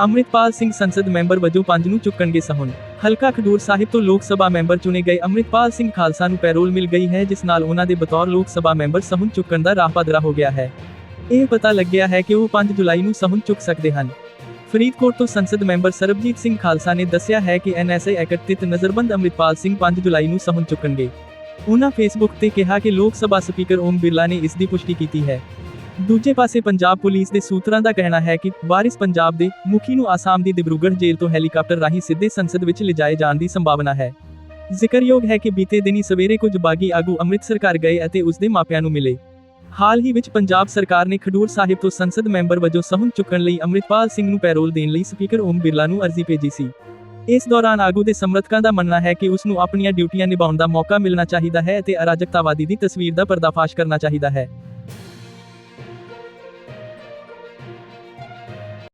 ਅੰਮ੍ਰਿਤਪਾਲ ਸਿੰਘ ਸੰਸਦ ਮੈਂਬਰ ਵਜੋਂ ਪੰਜ ਨੂੰ ਚੁੱਕਣਗੇ ਸਹੁੰ। ਹਲਕਾ ਖਡੂਰ ਸਾਹਿਬ ਤੋਂ ਲੋਕ ਸਭਾ ਮੈਂਬਰ ਚੁਣੇ ਗਏ ਅੰਮ੍ਰਿਤਪਾਲ ਸਿੰਘ ਖਾਲਸਾ ਨੂੰ ਪੈਰੋਲ ਮਿਲ ਗਈ ਹੈ, ਜਿਸ ਨਾਲ ਉਹਨਾਂ ਦੇ ਬਤੌਰ ਲੋਕ ਸਭਾ ਮੈਂਬਰ ਸਹੁੰ ਚੁੱਕਣ ਦਾ ਰਾਹ ਪੱਧਰਾ ਹੋ ਗਿਆ ਹੈ। ਇਹ ਪਤਾ ਲੱਗਿਆ ਹੈ ਕਿ ਉਹ 5 ਜੁਲਾਈ ਨੂੰ ਸਹੁੰ ਚੁੱਕ ਸਕਦੇ ਹਨ। ਫਰੀਦਕੋਟ ਤੋਂ ਸੰਸਦ ਮੈਂਬਰ ਸਰਬਜੀਤ ਸਿੰਘ ਖਾਲਸਾ ਨੇ ਦੱਸਿਆ ਹੈ ਕਿ ਐਨਐਸਏ ਐਕਟ ਤਹਿਤ ਨਜ਼ਰਬੰਦ ਅੰਮ੍ਰਿਤਪਾਲ ਸਿੰਘ 5 ਜੁਲਾਈ ਨੂੰ ਸਹੁੰ ਚੁੱਕਣਗੇ। ਉਹਨਾਂ ਫੇਸਬੁੱਕ ਤੇ ਕਿਹਾ ਕਿ ਲੋਕ ਸਭਾ ਸਪੀਕਰ ਓਮ ਬਿਰਲਾ ਨੇ ਇਸ ਦੀ ਪੁਸ਼ਟੀ ਕੀਤੀ ਹੈ। ਦੂਜੇ ਪਾਸੇ ਪੰਜਾਬ ਪੁਲਿਸ ਦੇ ਸੂਤਰਾਂ ਦਾ ਕਹਿਣਾ ਹੈ ਕਿ ਵਾਰਿਸ ਪੰਜਾਬ ਦੇ ਮੁਖੀ ਨੂੰ ਆਸਾਮ ਦੀ ਦਿਬਰੂਗੜ੍ਹ ਜੇਲ੍ਹ ਤੋਂ ਹੈਲੀਕਾਪਟਰ ਰਾਹੀਂ ਸਿੱਧੇ ਸੰਸਦ ਵਿੱਚ ਲਿਜਾਏ ਜਾਣ ਦੀ ਸੰਭਾਵਨਾ ਹੈ। ਜ਼ਿਕਰਯੋਗ ਹੈ ਕਿ ਬੀਤੇ ਦਿਨੀ ਸਵੇਰੇ ਕੁਝ ਬਾਗੀ ਆਗੂ ਅੰਮ੍ਰਿਤਸਰ ਘਰ ਗਏ ਅਤੇ ਉਸ ਦੇ ਮਾਪਿਆਂ ਨੂੰ ਮਿਲੇ। ਹਾਲ ਹੀ ਵਿੱਚ ਪੰਜਾਬ ਸਰਕਾਰ ਨੇ ਖਡੂਰ ਸਾਹਿਬ ਤੋਂ ਸੰਸਦ ਮੈਂਬਰ ਵਜੋਂ ਸਹੁੰ ਚੁੱਕਣ ਲਈ ਅੰਮ੍ਰਿਤਪਾਲ ਸਿੰਘ ਨੂੰ ਪੈਰੋਲ ਦੇਣ ਲਈ ਸਪੀਕਰ ਓਮ ਬਿਰਲਾ ਨੂੰ ਅਰਜ਼ੀ ਭੇਜੀ ਸੀ। ਇਸ ਦੌਰਾਨ ਆਗੂ ਦੇ ਸਮਰਥਕਾਂ ਦਾ ਮੰਨਣਾ ਹੈ ਕਿ ਉਸ ਨੂੰ ਆਪਣੀਆਂ ਡਿਊਟੀਆਂ ਨਿਭਾਉਣ ਦਾ ਮੌਕਾ ਮਿਲਣਾ ਚਾਹੀਦਾ ਹੈ ਅਤੇ ਅਰਾਜਕਤਾਵਾਦੀ ਦੀ ਤਸਵੀਰ ਦਾ ਪਰਦਾਫਾਸ਼ ਕਰਨਾ ਚਾਹੀਦਾ ਹੈ।